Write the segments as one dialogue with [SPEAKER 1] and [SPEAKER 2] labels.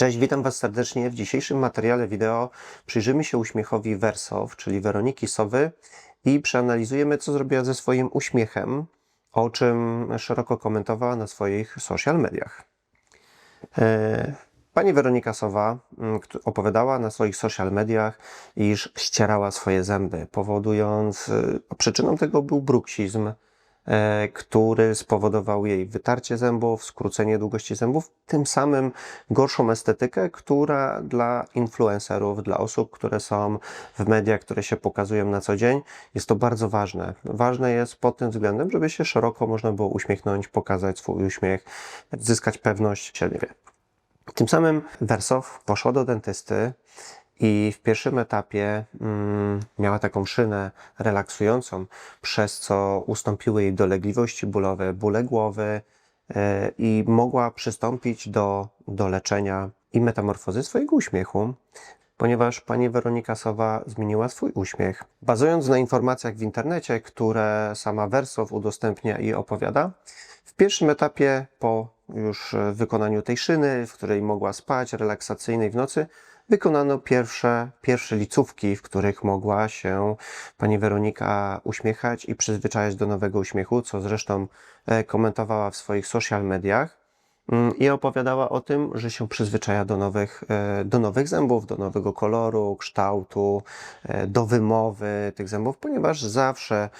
[SPEAKER 1] Cześć, witam Was serdecznie. W dzisiejszym materiale wideo przyjrzymy się uśmiechowi Wersow, czyli Weroniki Sowy i przeanalizujemy, co zrobiła ze swoim uśmiechem, o czym szeroko komentowała na swoich social mediach. E, Pani Weronika Sowa opowiadała na swoich social mediach, iż ścierała swoje zęby, powodując, y, przyczyną tego był bruksizm, e, który spowodował jej wytarcie zębów, skrócenie długości zębów, tym samym gorszą estetykę, która dla influencerów, dla osób, które są w mediach, które się pokazują na co dzień, jest to bardzo ważne. Ważne jest pod tym względem, żeby się szeroko można było uśmiechnąć, pokazać swój uśmiech, zyskać pewność siebie. Tym samym Wersow poszła do dentysty i w pierwszym etapie mm, miała taką szynę relaksującą, przez co ustąpiły jej dolegliwości bólowe, bóle głowy e, i mogła przystąpić do, do leczenia i metamorfozy swojego uśmiechu, ponieważ pani Weronika Sowa zmieniła swój uśmiech. Bazując na informacjach w internecie, które sama Wersow udostępnia i opowiada, w pierwszym etapie po już wykonaniu tej szyny, w której mogła spać, relaksacyjnej w nocy, wykonano pierwsze, pierwsze licówki, w których mogła się pani Weronika uśmiechać i przyzwyczajać do nowego uśmiechu, co zresztą e, komentowała w swoich social mediach. Mm, I opowiadała o tym, że się przyzwyczaja do nowych, e, do nowych zębów, do nowego koloru, kształtu, e, do wymowy tych zębów, ponieważ zawsze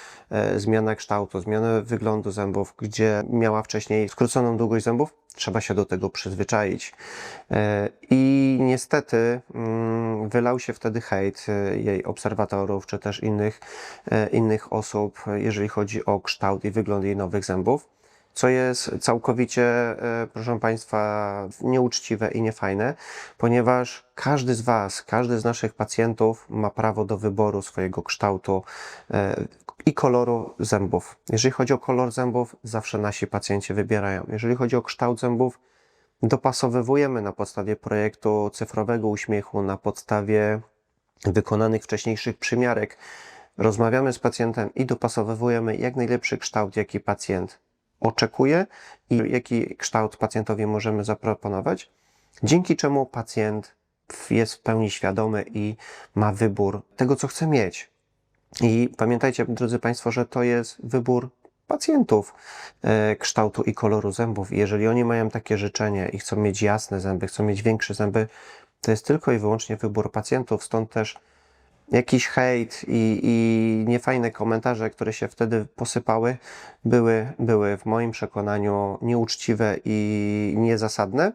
[SPEAKER 1] zmiana kształtu, zmiana wyglądu zębów, gdzie miała wcześniej skróconą długość zębów, trzeba się do tego przyzwyczaić. E, I niestety mm, wylał się wtedy hejt e, jej obserwatorów, czy też innych, e, innych osób, jeżeli chodzi o kształt i wygląd jej nowych zębów co jest całkowicie, e, proszę Państwa, nieuczciwe i niefajne, ponieważ każdy z Was, każdy z naszych pacjentów ma prawo do wyboru swojego kształtu e, i koloru zębów. Jeżeli chodzi o kolor zębów, zawsze nasi pacjenci wybierają. Jeżeli chodzi o kształt zębów, dopasowywujemy na podstawie projektu cyfrowego uśmiechu, na podstawie wykonanych wcześniejszych przymiarek. Rozmawiamy z pacjentem i dopasowujemy jak najlepszy kształt, jaki pacjent oczekuje i jaki kształt pacjentowi możemy zaproponować, dzięki czemu pacjent jest w pełni świadomy i ma wybór tego, co chce mieć. I pamiętajcie, drodzy Państwo, że to jest wybór pacjentów e, kształtu i koloru zębów. Jeżeli oni mają takie życzenie i chcą mieć jasne zęby, chcą mieć większe zęby, to jest tylko i wyłącznie wybór pacjentów. Stąd też jakiś hejt i, i niefajne komentarze, które się wtedy posypały, były, były w moim przekonaniu nieuczciwe i niezasadne.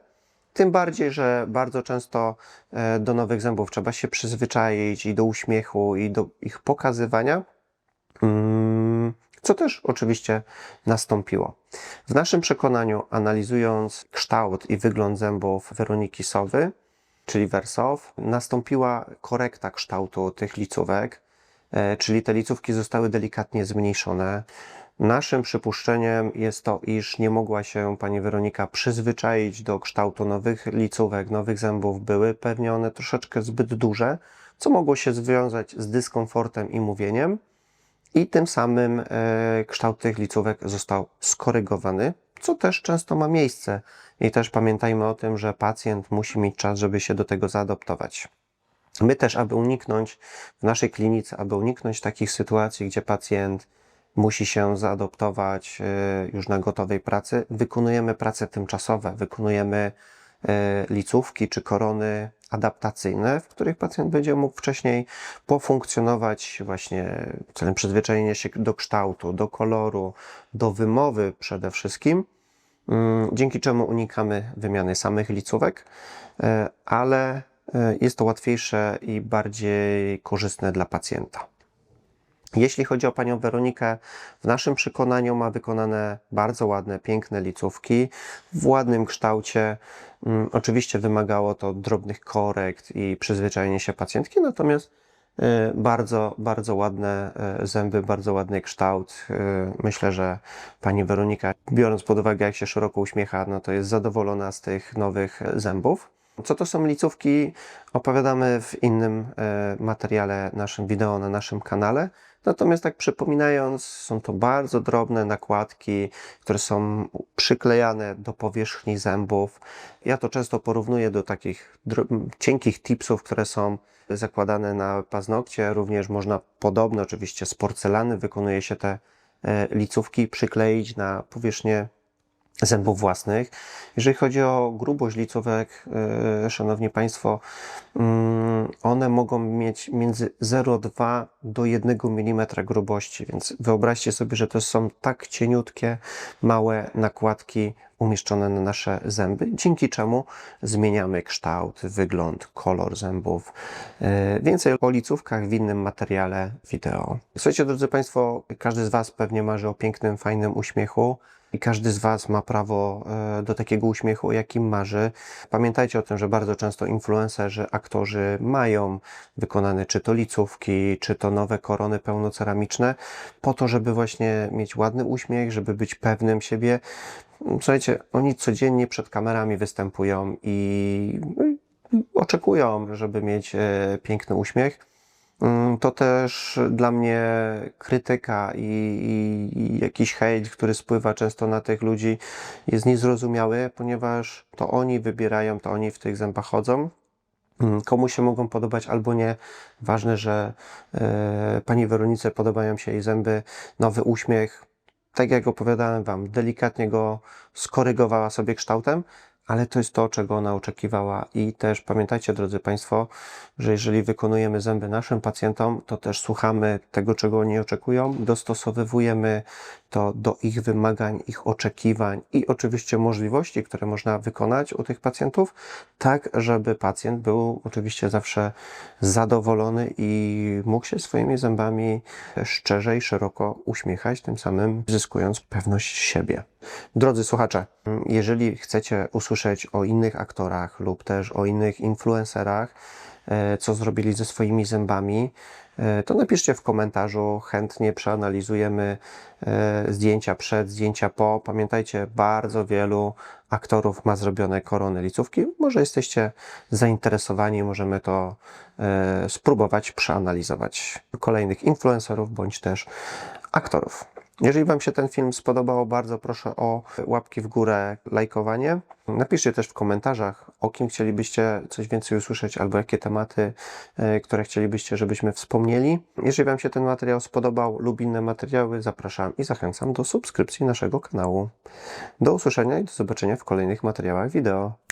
[SPEAKER 1] Tym bardziej, że bardzo często e, do nowych zębów trzeba się przyzwyczaić i do uśmiechu, i do ich pokazywania. Mm, Co też oczywiście nastąpiło. W naszym przekonaniu, analizując kształt i wygląd zębów Weroniki Sowy, czyli Wersow, nastąpiła korekta kształtu tych licówek, e, czyli te licówki zostały delikatnie zmniejszone. Naszym przypuszczeniem jest to, iż nie mogła się pani Weronika przyzwyczaić do kształtu nowych licówek, nowych zębów. Były pewnie one troszeczkę zbyt duże, co mogło się związać z dyskomfortem i mówieniem. I tym samym e, kształt tych licówek został skorygowany, co też często ma miejsce. I też pamiętajmy o tym, że pacjent musi mieć czas, żeby się do tego zaadoptować. My też, aby uniknąć w naszej klinice, aby uniknąć takich sytuacji, gdzie pacjent musi się zaadoptować e, już na gotowej pracy, wykonujemy prace tymczasowe, wykonujemy e, licówki czy korony adaptacyjne, w których pacjent będzie mógł wcześniej pofunkcjonować właśnie celem przyzwyczajenia się do kształtu, do koloru, do wymowy przede wszystkim, dzięki czemu unikamy wymiany samych licówek, e, ale e, jest to łatwiejsze i bardziej korzystne dla pacjenta. Jeśli chodzi o panią Weronikę, w naszym przekonaniu ma wykonane bardzo ładne, piękne licówki w ładnym kształcie. Mm, Oczywiście wymagało to drobnych korekt i przyzwyczajenia się pacjentki, natomiast bardzo, bardzo ładne e, zęby, bardzo ładny kształt. E, Myślę, że pani Weronika, biorąc pod uwagę, jak się szeroko uśmiecha, no to jest zadowolona z tych nowych zębów. Co to są licówki, opowiadamy w innym e, materiale naszym wideo na naszym kanale. Natomiast tak przypominając, są to bardzo drobne nakładki, które są przyklejane do powierzchni zębów. Ja to często porównuję do takich cienkich tipsów, które są zakładane na paznokcie. Również można podobno, oczywiście z porcelany wykonuje się te e, licówki, przykleić na powierzchnię zębów własnych. Jeżeli chodzi o grubość licówek, e, szanowni Państwo, mm, one mogą mieć między 0,2 do 1 mm grubości, więc wyobraźcie sobie, że to są tak cieniutkie, małe nakładki umieszczone na nasze zęby, dzięki czemu zmieniamy kształt, wygląd, kolor zębów. E, Więcej o licówkach w innym materiale wideo. Słuchajcie, drodzy Państwo, każdy z Was pewnie marzy o pięknym, fajnym uśmiechu. I każdy z Was ma prawo e, do takiego uśmiechu, o jakim marzy. Pamiętajcie o tym, że bardzo często influencerzy, aktorzy mają wykonane czy to licówki, czy to nowe korony pełnoceramiczne, po to, żeby właśnie mieć ładny uśmiech, żeby być pewnym siebie. Słuchajcie, oni codziennie przed kamerami występują i no oczekują, żeby mieć e, piękny uśmiech. Mm, To też dla mnie krytyka i, i, i jakiś hejt, który spływa często na tych ludzi, jest niezrozumiały, ponieważ to oni wybierają, to oni w tych zębach chodzą. Mm, Komu się mogą podobać albo nie. Ważne, że e, pani Weronice podobają się jej zęby, nowy uśmiech. Tak jak opowiadałem Wam, delikatnie go skorygowała sobie kształtem, ale to jest to, czego ona oczekiwała. I też pamiętajcie, drodzy Państwo, że jeżeli wykonujemy zęby naszym pacjentom, to też słuchamy tego, czego oni oczekują, dostosowujemy to do ich wymagań, ich oczekiwań i oczywiście możliwości, które można wykonać u tych pacjentów, tak, żeby pacjent był oczywiście zawsze zadowolony i mógł się swoimi zębami szczerze i szeroko uśmiechać, tym samym zyskując pewność siebie. Drodzy słuchacze, jeżeli chcecie usłyszeć o innych aktorach lub też o innych influencerach, e, co zrobili ze swoimi zębami, e, to napiszcie w komentarzu. Chętnie przeanalizujemy e, zdjęcia przed, zdjęcia po. Pamiętajcie, bardzo wielu aktorów ma zrobione korony licówki. Może jesteście zainteresowani, możemy to spróbować przeanalizować kolejnych influencerów bądź też aktorów. Jeżeli Wam się ten film spodobał, bardzo proszę o łapki w górę, lajkowanie. Napiszcie też w komentarzach, o kim chcielibyście coś więcej usłyszeć, albo jakie tematy, e, które chcielibyście, żebyśmy wspomnieli. Jeżeli Wam się ten materiał spodobał lub inne materiały, zapraszam i zachęcam do subskrypcji naszego kanału. Do usłyszenia i do zobaczenia w kolejnych materiałach wideo.